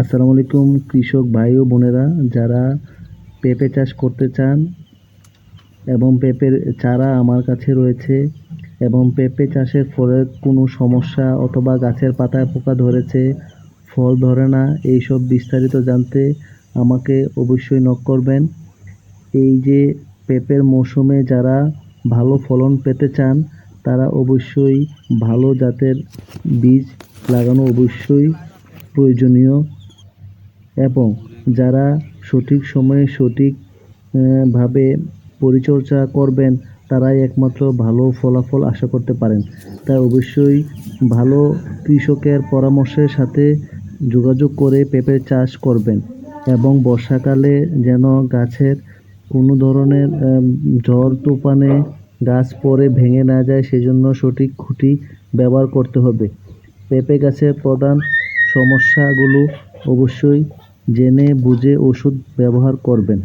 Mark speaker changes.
Speaker 1: আসসালামু আলাইকুম, কৃষক ভাই ও বোনেরা, যারা পেঁপে চাষ করতে চান এবং পেঁপের চারা আমার কাছে রয়েছে এবং পেঁপে চাষের ফলে কোনো সমস্যা অথবা গাছের পাতায় পোকা ধরেছে, ফল ধরে না, এইসব বিস্তারিত জানতে আমাকে অবশ্যই নক করবেন। এই যে পেঁপের মৌসুমে যারা ভালো ফলন পেতে চান, তারা অবশ্যই ভালো জাতের বীজ লাগানো অবশ্যই প্রয়োজনীয়। এবং যারা সঠিক সময়ে সঠিক ভাবে পরিচর্যা করবেন, তারাই একমাত্র ভালো ফলাফল আশা করতে পারেন। তাই অবশ্যই ভালো কৃষকের পরামর্শের সাথে যোগাযোগ করে পেঁপে চাষ করবেন এবং বর্ষাকালে যেন গাছের কোনো ধরনের ঝড়, তুফানে গাছ পড়ে ভেঙে না যায়, সেজন্য সঠিক খুঁটি ব্যবহার করতে হবে। পেঁপে গাছের প্রধান সমস্যাগুলো অবশ্যই জেনে বুঝে ওষুধ ব্যবহার করবেন।